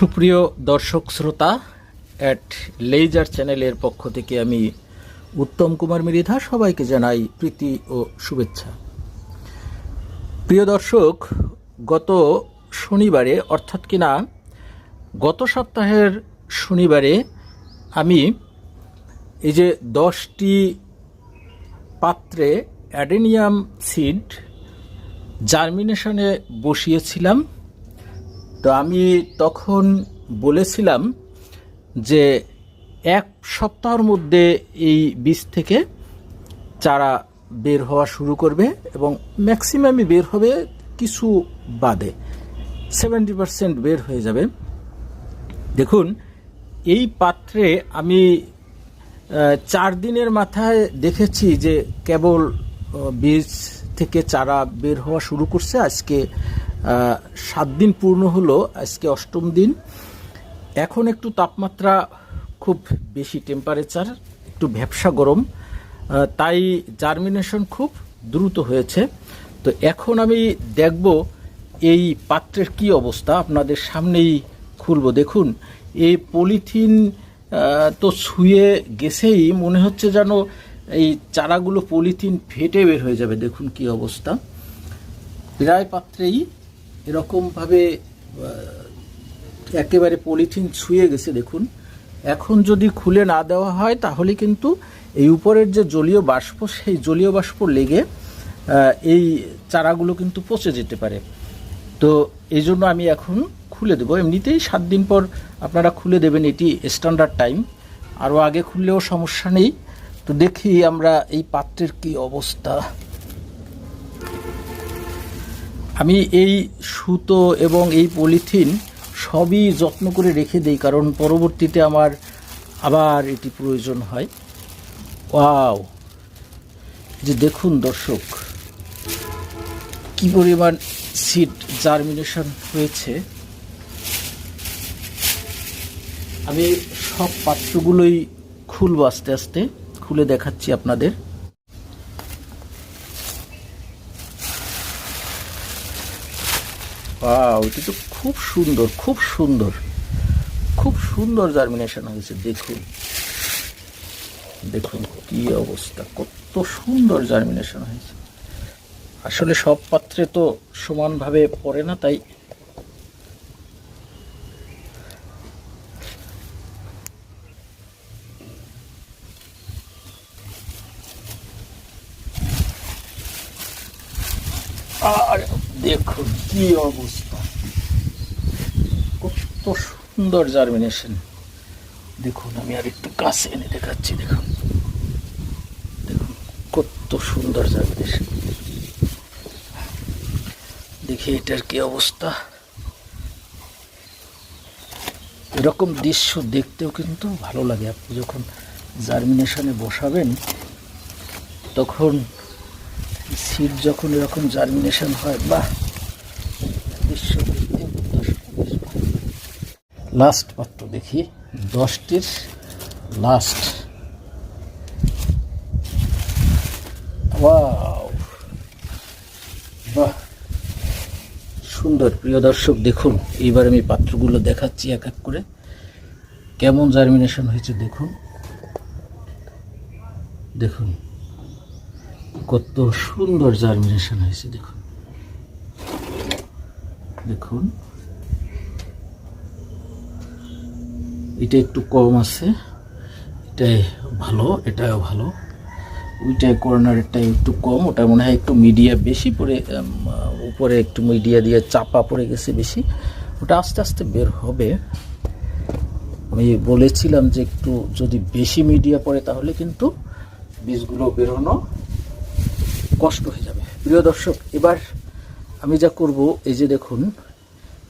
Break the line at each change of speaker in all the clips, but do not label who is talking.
সুপ্রিয় দর্শক শ্রোতা অ্যাট লেজার চ্যানেলের পক্ষ থেকে আমি উত্তম কুমার মৃধা সবাইকে জানাই প্রীতি ও শুভেচ্ছা। প্রিয় দর্শক, গত শনিবারে, অর্থাৎ কিনা গত সপ্তাহের শনিবারে আমি এই যে দশটি পাত্রে অ্যাডেনিয়াম সিড জার্মিনেশনে বসিয়েছিলাম। তো আমি তখন বলেছিলাম যে এক সপ্তাহের মধ্যে এই বীজ থেকে চারা বের হওয়া শুরু করবে এবং ম্যাক্সিমামই বের হবে কিছু বাদে। সেভেন্টি পারসেন্ট বের হয়ে যাবে। দেখুন, এই পাত্রে আমি চার দিনের মাথায় দেখেছি যে কেবল বীজ থেকে চারা বের হওয়া শুরু করছে। আজকে সাত দিন পূর্ণ হলো, আজকে অষ্টম দিন। এখন একটু তাপমাত্রা খুব বেশি টেম্পারেচার একটু ভ্যাবসা গরম। তাই জার্মিনেশন খুব দ্রুত হয়েছে। তো এখন আমি দেখব এই পাত্রের কি অবস্থা। আপনাদের সামনেই খুলব। দেখুন, এই পলিথিন তো ছুঁয়ে গেছেই, মনে হচ্ছে যেন এই চারাগুলো পলিথিন ফেটে বের হয়ে যাবে। দেখুন কি অবস্থা। প্রায় পাত্রেই এরকমভাবে একেবারে পলিথিন ছুঁয়ে গেছে, দেখুন। এখন যদি খুলে না দেওয়া হয়, তাহলে কিন্তু এই উপরের যে জলীয় বাষ্প, সেই জলীয় বাষ্প লেগে এই চারাগুলো কিন্তু পচে যেতে পারে। তো এই জন্য আমি এখন খুলে দেবো। এমনিতেই সাত দিন পর আপনারা খুলে দেবেন, এটি স্ট্যান্ডার্ড টাইম আরও আগে খুললেও সমস্যা নেই। তো দেখি আমরা এই পাত্রের কি অবস্থা। আমি এই সুতো এবং এই পলিথিন সবই যত্ন করে রেখে দেই, কারণ পরবর্তীতে আমার আবার এটি প্রয়োজন হয়। ওয়াও! যে দেখুন দর্শক, কি পরিমাণ সিড জার্মিনেশন হয়েছে। আমি সব পাত্রগুলোই খুলবো আস্তে আস্তে, খুলে দেখাচ্ছি আপনাদের। ওয়াও এটা তো খুব সুন্দর খুব সুন্দর। খুব সুন্দর জার্মিনেশন হয়েছে, দেখুন। দেখুন কি অবস্থা, কত সুন্দর জার্মিনেশন হয়েছে। আসলে সব পাত্রে তো সমানভাবে পড়ে না, তাই আর দেখুন অবস্থা। কত সুন্দর জার্মিনেশন দেখুন, আমি আর একটু কাছে এনে দেখাচ্ছি, দেখুন। দেখুন, কত সুন্দর জার্মিনেশন দেখি এটার কি অবস্থা। এরকম দৃশ্য দেখতেও কিন্তু ভালো লাগে। আপনি যখন জার্মিনেশনে বসাবেন, তখন সিড যখন এরকম জার্মিনেশন হয় দৃশ্য দেখতে লাস্ট পাত্র দেখি। দশটির লাস্ট বাহ! সুন্দর। প্রিয় দর্শক, দেখুন, এইবার আমি পাত্রগুলো দেখাচ্ছি এক এক করে। কেমন জার্মিনেশন হয়েছে দেখুন। দেখুন। কত সুন্দর জার্মিনেশন হয়েছে দেখুন। দেখুন। এটা একটু কম আছে এটাই ভালো এটাও ভালো। ওইটাই কর্নারেরটাই একটু কম ওটা মনে হয় একটু মিডিয়া বেশি উম, উপরে একটু মিডিয়া দিয়ে চাপা পড়ে গেছে বেশি। ওটা আস্তে আস্তে বের হবে। আমি বলেছিলাম যে একটু যদি বেশি মিডিয়া পড়ে তাহলে কিন্তু বীজগুলো বেরোনো কষ্ট হয়ে যাবে। প্রিয় দর্শক, এবার আমি যা করব, এই যে দেখুন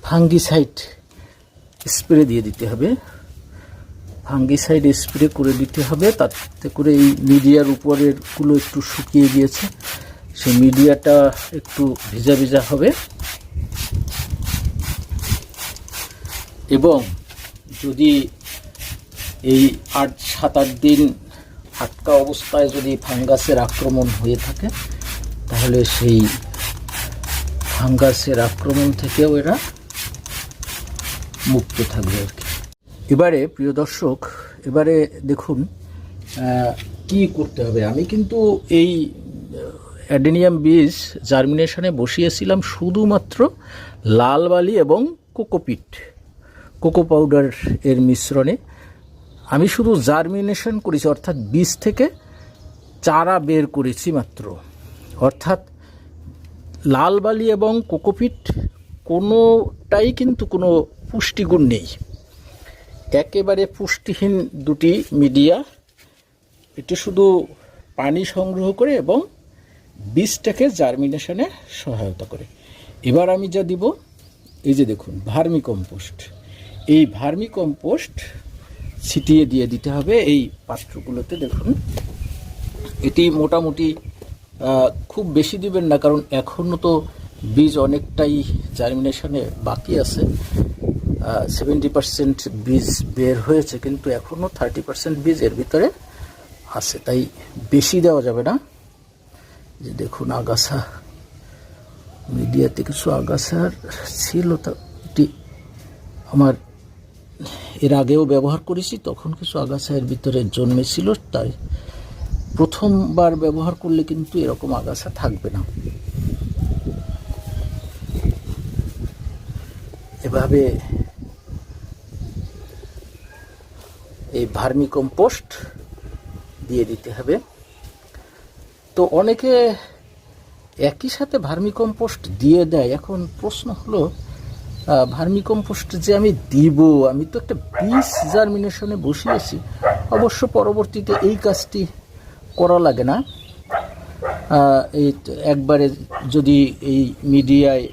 ফাঙ্গিসাইড স্প্রে দিয়ে দিতে হবে। ফাঙ্গিসাইড স্প্রে করে দিতে হবে, তাতে করে এই মিডিয়ার উপরেরগুলো একটু শুকিয়ে গিয়েছে। সেই মিডিয়াটা একটু ভিজা ভিজা হবে। এবং যদি এই আট সাত আট দিন আটকা অবস্থায় যদি ফাঙ্গাসের আক্রমণ হয়ে থাকে তাহলে সেই ফাঙ্গাসের আক্রমণ থেকেও এরা মুক্ত থাকবে আর কি। এবারে, প্রিয় দর্শক, এবারে দেখুন কি করতে হবে। আমি কিন্তু এই অ্যাডেনিয়াম বীজ জার্মিনেশনে বসিয়েছিলাম শুধুমাত্র লাল বালি এবং কোকোপিট। কোকো পাউডার এর মিশ্রণে। আমি শুধু জার্মিনেশন করেছি, অর্থাৎ বীজ থেকে চারা বের করেছি মাত্র। অর্থাৎ লাল বালি এবং কোকোপিট কোনোটাই কিন্তু কোনো পুষ্টিগুণ নেই। একেবারে পুষ্টিহীন দুটি মিডিয়া, এটি শুধু পানি সংগ্রহ করে এবং বীজটাকে জার্মিনেশনে সহায়তা করে। এবার আমি যা দিব, এই যে দেখুন ভার্মি কম্পোস্ট এই ভার্মি কম্পোস্ট ছিটিয়ে দিয়ে দিতে হবে এই পাত্রগুলোতে। দেখুন, এটি মোটামুটি খুব বেশি দিবেন না, কারণ এখনও তো বীজ অনেকটাই জার্মিনেশনে বাকি আছে। সেভেন্টি পার্সেন্ট বীজ বের হয়েছে, কিন্তু এখনও থার্টি পার্সেন্ট বীজ এর ভিতরে আছে, তাই বেশি দেওয়া যাবে না। যে দেখুন, আগাছা। মিডিয়াতে কিছু আগাছার ছিল, তা এটি আমার এর আগেও ব্যবহার করেছি, তখন কিছু আগাছা এর ভিতরে জন্মেছিল, তাই প্রথমবার ব্যবহার করলে কিন্তু এরকম আগাছা থাকবে না। এভাবে এই ভার্মি কম্পোস্ট দিয়ে দিতে হবে। তো অনেকে একই সাথে ভার্মি কম্পোস্ট দিয়ে দেয়। এখন প্রশ্ন হলো ভার্মি কম্পোস্ট যে আমি দিব, আমি তো একটা বীজ জার্মিনেশনে বসিয়েছি, অবশ্য পরবর্তীতে এই কাজটি করা লাগে না। এই একবারে যদি এই মিডিয়ায়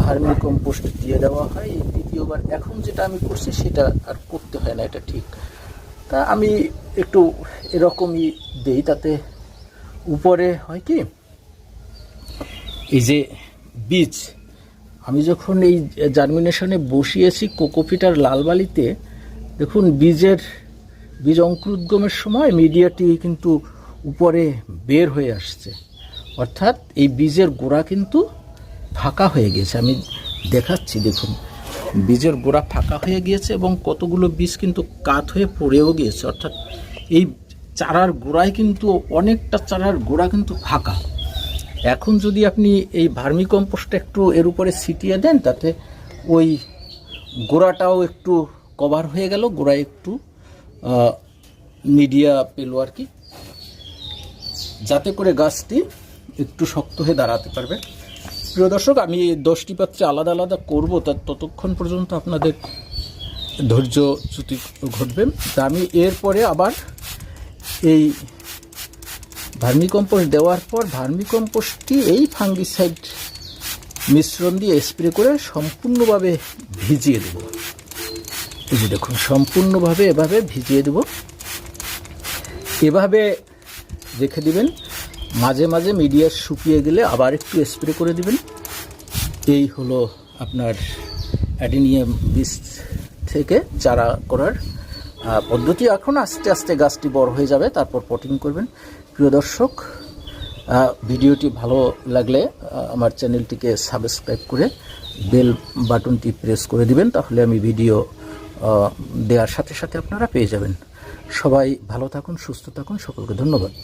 ভার্মি কম্পোস্ট দিয়ে দেওয়া হয়, এই দ্বিতীয়বার এখন যেটা আমি করছি সেটা আর করতে হয় না, এটা ঠিক। তা আমি একটু এরকমই দেই, তাতে উপরে হয় কি, এই যে বীজ। আমি যখন এই জার্মিনেশনে বসিয়েছি কোকোপিটার লালবালিতে, দেখুন, বীজের বীজ অঙ্কুরোদ্গমের সময় মিডিয়াটি কিন্তু উপরে বের হয়ে আসছে। অর্থাৎ এই বীজের গোড়া কিন্তু ফাঁকা হয়ে গেছে আমি দেখাচ্ছি, দেখুন, বীজের গোড়া ফাঁকা হয়ে গিয়েছে এবং কতগুলো বীজ কিন্তু কাত হয়ে পড়েও গিয়েছে। অর্থাৎ এই চারার গোড়ায় কিন্তু অনেকটা চারার গোড়া কিন্তু ফাঁকা। এখন যদি আপনি এই ভার্মি কম্পোস্টটা একটু এর উপরে ছিটিয়ে দেন, তাতে ওই গোড়াটাও একটু কভার হয়ে গেল, গোড়ায় একটু মিডিয়া পেল আর কি। যাতে করে গাছটি একটু শক্ত হয়ে দাঁড়াতে পারবে। প্রিয় দর্শক, আমি দশটি পাত্রে আলাদা আলাদা করব তার ততক্ষণ পর্যন্ত আপনাদের ধৈর্য ধৈর্যচ্যুতি ঘটবে। তা আমি এরপরে আবার এই ভার্মিকম্পোস্ট দেওয়ার পর ভার্মিকম্পোস্টটি এই ফাঙ্গিসাইড মিশ্রণ দিয়ে স্প্রে করে সম্পূর্ণভাবে ভিজিয়ে দেব। এই যে দেখুন, সম্পূর্ণভাবে এভাবে ভিজিয়ে দেব। এভাবে রেখে দিবেন। মাঝে মাঝে মিডিয়া শুকিয়ে গেলে আবার একটু স্প্রে করে দিবেন। এই হলো আপনার অ্যাডিনিয়াম বীজ থেকে চারা করার পদ্ধতি। এখন আস্তে আস্তে গাছটি বড় হয়ে যাবে, তারপর পটিং করবেন। প্রিয় দর্শক ভিডিওটি ভালো লাগলে আমার চ্যানেলটিকে সাবস্ক্রাইব করে বেল বাটনটি প্রেস করে দিবেন। তাহলে আমি ভিডিও দেওয়ার সাথে সাথে আপনারা পেয়ে যাবেন। সবাই ভালো থাকুন সুস্থ থাকুন সকলকে ধন্যবাদ।